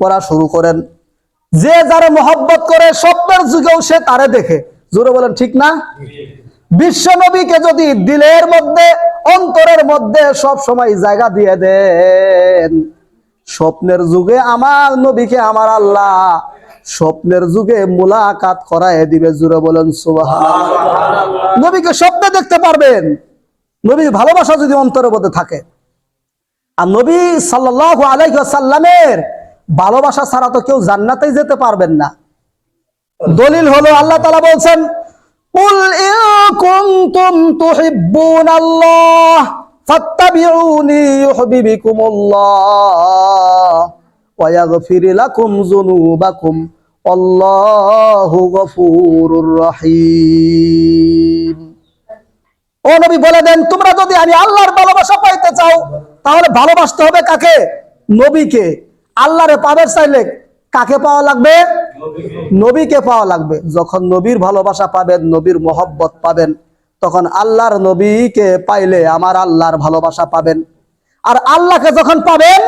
পড়া শুরু করেন। যে যারা মহব্বত করে স্বপ্নের যুগেও সে তারে দেখে। জোরে বলেন, ঠিক না? বিশ্ব নবীকে যদি দিলের মধ্যে, অন্তরের মধ্যে সব সময় জায়গা দিয়ে দেন, স্বপ্নের যুগে আমার নবীকে আমার আল্লাহ, স্বপ্নের যুগে মুলাকাত করায় দিবে জুড়ে বলেন সুবাহ নবীকে স্বপ্নে দেখতে পারবেন। নবীর ভালোবাসা যদি অন্তরের মধ্যে থাকে। আর নবী সাল্লাহ আলাইসাল্লামের ভালোবাসা ছাড়া তো কেউ জান্নাতেই যেতে পারবেন না দলিল হলো আল্লাহ তালা বলছেন قل إن كنتم تحبون الله فاتبعوني يحببكم الله ويغفر لكم ذنوبكم والله غفور رحيم ও নবী বলে দেন তোমরা যদি আমি আল্লাহর ভালোবাসা পাইতে চাও তাহলে ভালোবাসতে হবে কাকে নবীকে আল্লাহরে পাবে চাইলে কাকে পাওয়া লাগবে? নবীকে পাওয়া লাগবে। যখন নবীর ভালোবাসা পাবেন, নবীর মোহব্বত পাবেন, তখন আল্লাহর নবীকে পাইলে আমার আল্লাহর ভালোবাসা পাবেন। আর আল্লাহকে যখন পাবেন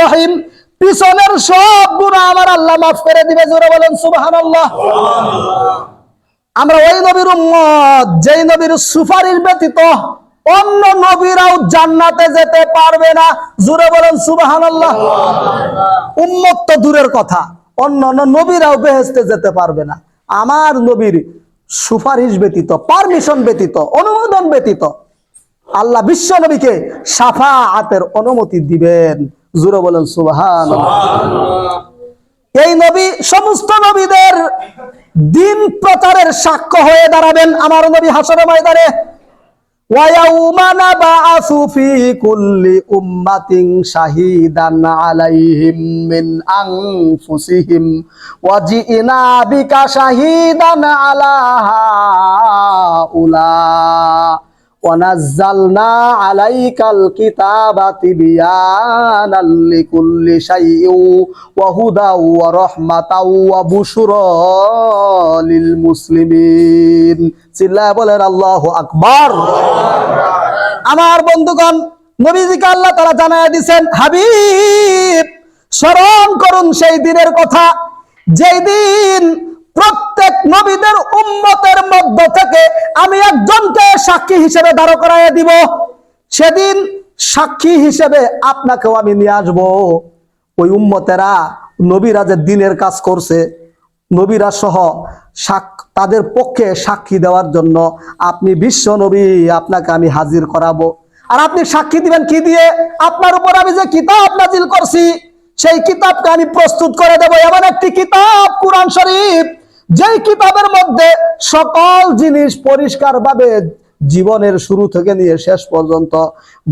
রহিম, পিছনের সব গুনাহ আমার আল্লাহ মাফ করে দিবে, জোরে বলেন, সুবহানাল্লাহ। আমরা ওই নবীর উম্মত, যেই নবীর সুপারিশ ব্যতীত অন্য নবীরাও জান্নাতে যেতে পারবে না। জুড়ে বলেন সুবহানাল্লাহ। উম্মত তো দূরের কথা। অন্য অন্য নবীরাও বেহেস্তে যেতে পারবে না। আমার নবীর সুপারিশ ব্যতীত পারমিশন ব্যতীত অনুমোদন ব্যতীত আল্লাহ বিশ্ব নবীকে সাফা হাতের অনুমতি দিবেন। জুড়ে বলেন সুবহান এই নবী সমস্ত নবীদের দিন প্রচারের সাক্ষ্য হয়ে দাঁড়াবেন। আমার নবী হাসর ময়দানে ويوم نبعث في كل أمة شهيدا عليهم من أنفسهم وجئنا بك شهيدا على هؤلاء ونزلنا عليك الكتاب بيانا لكل شيء وهدى ورحمة وبشرى للمسلمين سلا بولر الله أكبر আমার বন্ধুগণ, নবীজিকে আল্লাহ তারা জানায় দিছেন, হাবিব, স্মরণ করুন সেই দিনের কথা। যেই দিন প্রত্যেক নবীদের উম্মতের মধ্য থেকে আমি একজনকে সাক্ষী হিসেবে দাঁড় করাইয়া দিব। সেদিন সাক্ষী হিসেবে আপনাকেও আমি নিয়ে আসব। ওই উম্মতেরা নবীরা যে দিনের কাজ করছে নবীরা সহ সাক- তাদের পক্ষে সাক্ষী দেওয়ার জন্য আপনি বিশ্ব নবী, আপনাকে আমি হাজির করাবো। আর আপনি সাক্ষী দিবেন কি দিয়ে? আপনার উপর আমি যে কিতাব নাজিল করছি, সেই কিতাবকে আমি প্রস্তুত করে দেবো। এমন একটি কিতাব, কোরআন শরীফ, যেই কিতাবের মধ্যে সকল জিনিস পরিষ্কারভাবে জীবনের শুরু থেকে নিয়ে শেষ পর্যন্ত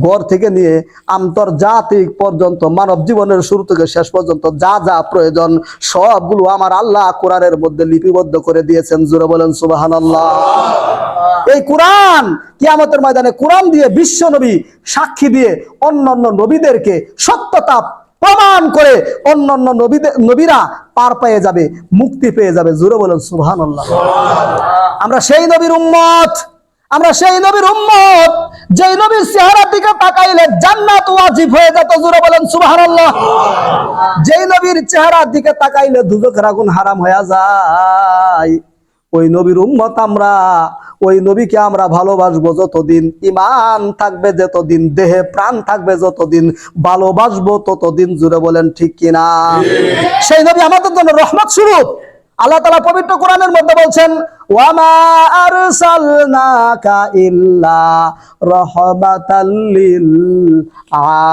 গড় থেকে নিয়ে আন্তর্জাতিক পর্যন্ত মানব জীবনের শুরু থেকে শেষ পর্যন্ত যা যা প্রয়োজন সবগুলো আমার আল্লাহ কোরআনের মধ্যে লিপিবদ্ধ করে দিয়েছেন। জুড়ে বলেন সুবাহান আল্লাহ এই কোরআন কিয়ামতের ময়দানে কোরআন দিয়ে বিশ্ব নবী সাক্ষী দিয়ে অন্যান্য নবীদেরকে সত্যতা প্রমাণ করে অন্যান্য নবীদের নবীরা পার পেয়ে যাবে মুক্তি পেয়ে যাবে। জুড়ে বলেন সুবহান আমরা সেই নবীর উম্মত। আমরা সেই নবীর উম্মত যেই নবীর চেহারার দিকে তাকাইলে জান্নাত ওয়াজিব হয়ে যেত জুড়ে বলেন সুবহানাল্লাহ। যেই নবীর চেহারার দিকে তাকাইলে দুজকের আগুন হারাম হয়ে যায়। ওই নবীর উম্মত আমরা ওই নবীকে আমরা ভালোবাসবো যতদিন ইমান থাকবে যতদিন দেহে প্রাণ থাকবে যতদিন ভালোবাসবো ততদিন জুড়ে বলেন ঠিক কিনা। সেই নবী আমাদের জন্য রহমত স্বরূপ। আল্লাহ তালা পবিত্র কোরআনের মধ্যে বলছেন ওয়ামা আরসালনাকা ইল্লা রাহমাতাল লিল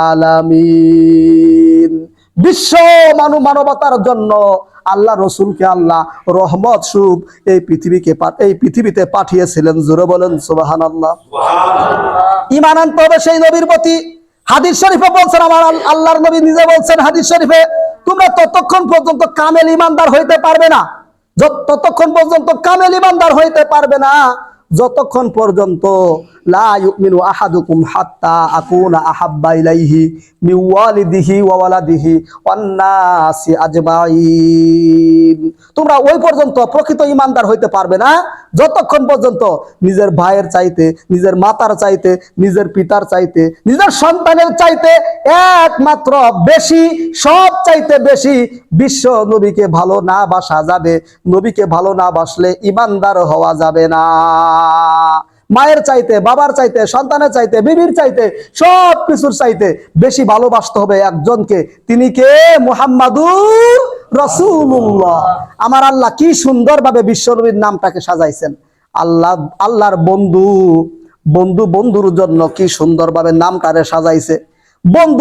আলামিন বিশ্ব মানব মানবতার জন্য আল্লাহ রসুলকে আল্লাহ রহমত সুখ এই পৃথিবীকে এই পৃথিবীতে পাঠিয়েছিলেন। জোরে বলেন সুবাহান আল্লাহ ইমান আনতে হবে সেই নবীর প্রতি। হাদিস শরীফে বলছেন আমার আল্লাহর নবী নিজে বলছেন হাদিস শরীফে তোমরা ততক্ষণ পর্যন্ত কামেল ইমানদার হইতে পারবে না। ততক্ষণ পর্যন্ত কামেল ইমানদার হইতে পারবে না। যতক্ষণ পর্যন্ত তোমরা ওই পর্যন্ত প্রকৃত ইমানদার হইতে পারবে না। যতক্ষণ পর্যন্ত নিজের ভাইয়ের চাইতে, নিজের মাতার চাইতে, নিজের পিতার চাইতে, নিজের সন্তানের চাইতে একমাত্র বেশি, সব চাইতে বেশি বিশ্ব নবীকে ভালো না বাসা যাবে। নবীকে ভালো না বাসলে ইমানদার হওয়া যাবে না। মায়ের চাইতে, বাবার চাইতে, সন্তানের চাইতে, বিবির চাইতে সব কিছুর চাইতে বেশি ভালোবাসতে হবে একজনকে। তিনি কে? মুহাম্মাদুর রসুল্লাহ আমার আল্লাহ কি সুন্দরভাবে বিশ্বনবীর নামটাকে সাজাইছেন। আল্লাহ, আল্লাহর বন্ধু বন্ধু বন্ধুর জন্য কি সুন্দরভাবে নামটারে সাজাইছে। বন্ধু